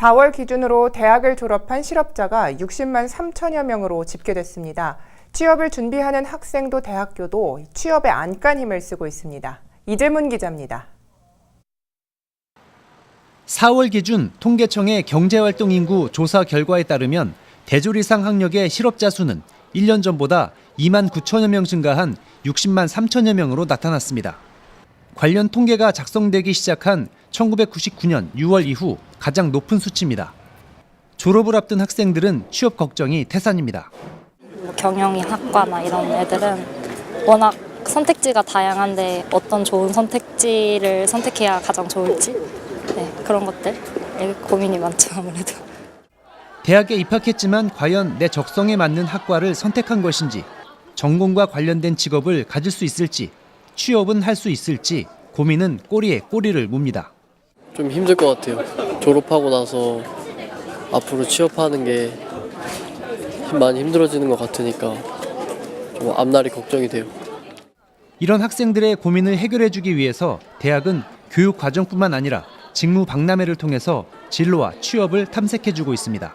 4월 기준으로 대학을 졸업한 실업자가 60만 3천여 명으로 집계됐습니다. 취업을 준비하는 학생도 대학교도 취업에 안간 힘을 쓰고 있습니다. 이재문 기자입니다. 4월 기준 통계청의 경제활동 인구 조사 결과에 따르면 대졸 이상 학력의 실업자 수는 1년 전보다 2만 9천여 명 증가한 60만 3천여 명으로 나타났습니다. 관련 통계가 작성되기 시작한 1999년 6월 이후 가장 높은 수치입니다. 졸업을 앞둔 학생들은 취업 걱정이 태산입니다. 뭐 경영이 학과나 이런 애들은 워낙 선택지가 다양한데 어떤 좋은 선택지를 선택해야 가장 좋을지 네, 그런 것들 고민이 많죠 아무래도. 대학에 입학했지만 과연 내 적성에 맞는 학과를 선택한 것인지, 전공과 관련된 직업을 가질 수 있을지, 취업은 할 수 있을지 고민은 꼬리에 꼬리를 묻니다. 좀 힘들 것 같아요. 졸업하고 나서 앞으로 취업하는 게 많이 힘들어지는 것 같으니까 좀 앞날이 걱정이 돼요. 이런 학생들의 고민을 해결해주기 위해서 대학은 교육 과정뿐만 아니라 직무 박람회를 통해서 진로와 취업을 탐색해주고 있습니다.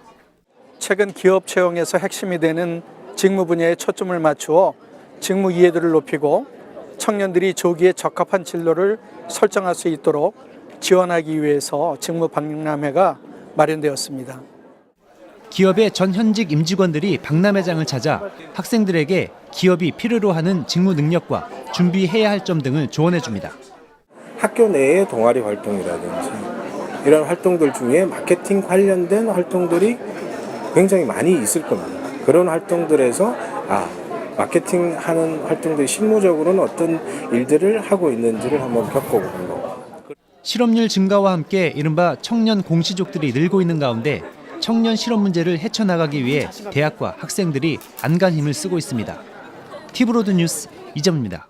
최근 기업 채용에서 핵심이 되는 직무 분야에 초점을 맞추어 직무 이해도를 높이고 청년들이 조기에 적합한 진로를 설정할 수 있도록 지원하기 위해서 직무 박람회가 마련되었습니다. 기업의 전 현직 임직원들이 박람회장을 찾아 학생들에게 기업이 필요로 하는 직무 능력과 준비해야 할 점 등을 조언해 줍니다. 학교 내의 동아리 활동이라든지 이런 활동들 중에 마케팅 관련된 활동들이 굉장히 많이 있을 겁니다. 그런 활동들에서 아 마케팅 하는 활동들이 실무적으로는 어떤 일들을 하고 있는지를 한번 겪어보는 거고 실업률 증가와 함께 이른바 청년 공시족들이 늘고 있는 가운데 청년 실업 문제를 헤쳐나가기 위해 대학과 학생들이 안간 힘을 쓰고 있습니다. 티브로드 뉴스 이점입니다.